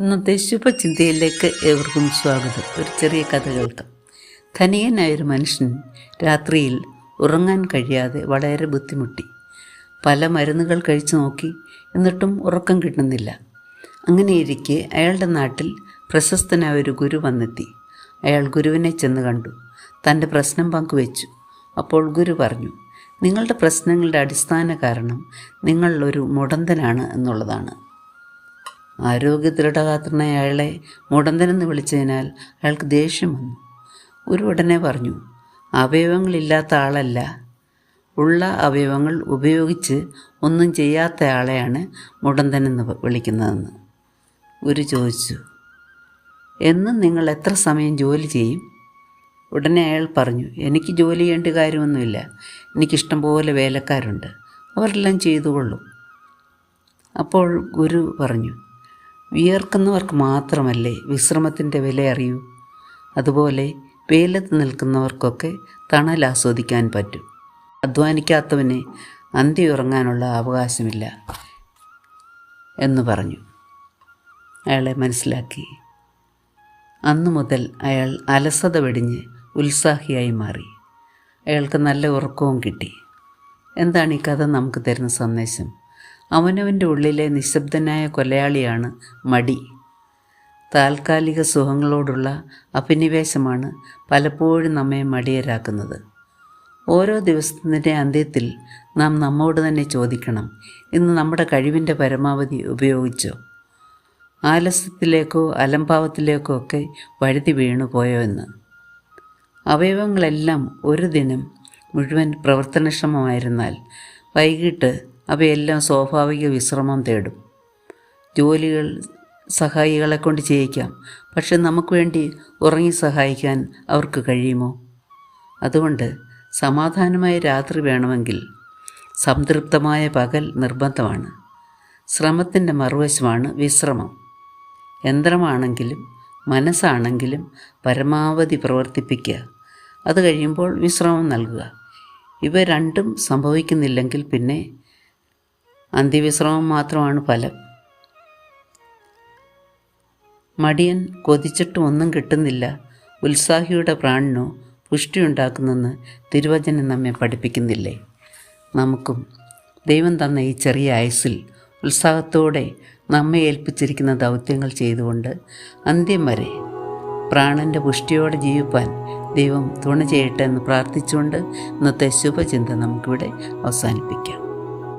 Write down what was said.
ഇന്നത്തെ ശുഭചിന്തയിലേക്ക് ഏവർക്കും സ്വാഗതം. ഒരു ചെറിയ കഥ കേൾക്കാം. ധനികനായൊരു മനുഷ്യൻ രാത്രിയിൽ ഉറങ്ങാൻ കഴിയാതെ വളരെ ബുദ്ധിമുട്ടി. പല മരുന്നുകൾ കഴിച്ചു നോക്കി എന്നിട്ടും ഉറക്കം കിട്ടുന്നില്ല. അങ്ങനെയിരിക്കെ അയാളുടെ നാട്ടിൽ പ്രശസ്തനായ ഒരു ഗുരു വന്നെത്തി. അയാൾ ഗുരുവിനെ ചെന്ന് കണ്ടു. തന്റെ പ്രശ്നം പങ്കുവെച്ചു. അപ്പോൾ ഗുരു പറഞ്ഞു നിങ്ങളുടെ പ്രശ്നങ്ങളുടെ അടിസ്ഥാന കാരണം നിങ്ങൾ ഒരു മുടന്തനാണ് എന്നുള്ളതാണ്. ആരോഗ്യ ദൃഢഗാത്രനായ അയാളെ മുടന്തനെന്ന് വിളിച്ചതിനാൽ അയാൾക്ക് ദേഷ്യം വന്നു. ഒരു ഉടനെ പറഞ്ഞു അവയവങ്ങളില്ലാത്ത ആളല്ല. ഉള്ള അവയവങ്ങൾ ഉപയോഗിച്ച് ഒന്നും ചെയ്യാത്ത ആളെയാണ് മുടന്തനെന്ന് വിളിക്കുന്നതെന്ന്. ഗുരു ചോദിച്ചു എന്നും നിങ്ങൾ എത്ര സമയം ജോലി ചെയ്യും? ഉടനെ അയാൾ പറഞ്ഞു എനിക്ക് ജോലി ചെയ്യേണ്ട കാര്യമൊന്നുമില്ല. എനിക്കിഷ്ടം പോലെ വേലക്കാരുണ്ട്. അവരെല്ലാം ചെയ്തുകൊള്ളും. അപ്പോൾ ഗുരു പറഞ്ഞു വിയർക്കുന്നവർക്ക് മാത്രമല്ലേ വിശ്രമത്തിന്റെ വില അറിയൂ അതുപോലെ വെയിലത്ത് നിൽക്കുന്നവർക്കൊക്കെ തണൽ ആസ്വദിക്കാൻ പറ്റും. അധ്വാനിക്കാത്തവന് അന്തി ഉറങ്ങാനുള്ള അവകാശമില്ല എന്ന് പറഞ്ഞു. അയാളെ മനസ്സിലാക്കി. അന്നു മുതൽ അയാൾ അലസത വെടിഞ്ഞ് ഉത്സാഹിയായി മാറി. അയാൾക്ക് നല്ല ഉറക്കവും കിട്ടി. എന്താണ് ഈ കഥ നമുക്ക് തരുന്ന സന്ദേശം? അവനവന്റെ ഉള്ളിലെ നിശബ്ദനായ കൊലയാളിയാണ് മടി. താൽക്കാലിക സുഖങ്ങളോടുള്ള അഭിനിവേശമാണ് പലപ്പോഴും നമ്മെ മടിയരാക്കുന്നത്. ഓരോ ദിവസത്തിന്റെ അന്ത്യത്തിൽ നാം നമ്മോട് തന്നെ ചോദിക്കണം ഇന്ന് നമ്മുടെ കഴിവിന്റെ പരമാവധി ഉപയോഗിച്ചോ? ആലസ്യത്തിലേക്കോ അലംഭാവത്തിലേക്കോ ഒക്കെ വഴുതി വീണു പോയോ എന്ന്? അവയവങ്ങളെല്ലാം ഒരു ദിനം മുഴുവൻ പ്രവർത്തനക്ഷമമായിരുന്നാൽ വൈകിട്ട് അവയെല്ലാം സ്വാഭാവിക വിശ്രമം തേടും. ജോലികൾ സഹായികളെ കൊണ്ട് ചെയ്യിക്കാം. പക്ഷെ നമുക്ക് വേണ്ടി ഉറങ്ങി സഹായിക്കാൻ അവർക്ക് കഴിയുമോ? അതുകൊണ്ട് സമാധാനമായ രാത്രി വേണമെങ്കിൽ സംതൃപ്തമായ പകൽ നിർബന്ധമാണ്. ശ്രമത്തിന്റെ മറുവശമാണ് വിശ്രമം. യന്ത്രമാണെങ്കിലും മനസ്സാണെങ്കിലും പരമാവധി പ്രവർത്തിപ്പിക്കുക. അത് കഴിയുമ്പോൾ വിശ്രമം നൽകുക. ഇവ രണ്ടും സംഭവിക്കുന്നില്ലെങ്കിൽ പിന്നെ അന്ത്യവിശ്രമം മാത്രമാണ് ഫലം. മടിയൻ കൊതിച്ചിട്ട് ഒന്നും കിട്ടുന്നില്ല. ഉത്സാഹിയുടെ പ്രാണിനോ പുഷ്ടിയുണ്ടാക്കുന്നെന്ന് തിരുവചനം നമ്മെ പഠിപ്പിക്കുന്നില്ലേ? നമുക്കും ദൈവം തന്ന ഈ ചെറിയ ആയുസിൽ ഉത്സാഹത്തോടെ നമ്മെ ഏൽപ്പിച്ചിരിക്കുന്ന ദൗത്യങ്ങൾ ചെയ്തുകൊണ്ട് അന്ത്യം വരെ പ്രാണന്റെ പുഷ്ടിയോടെ ജീവിപ്പാൻ ദൈവം തുണ ചെയ്യട്ടെ എന്ന് പ്രാർത്ഥിച്ചുകൊണ്ട് ഇന്നത്തെ ശുഭചിന്ത നമുക്കിവിടെ അവസാനിപ്പിക്കാം.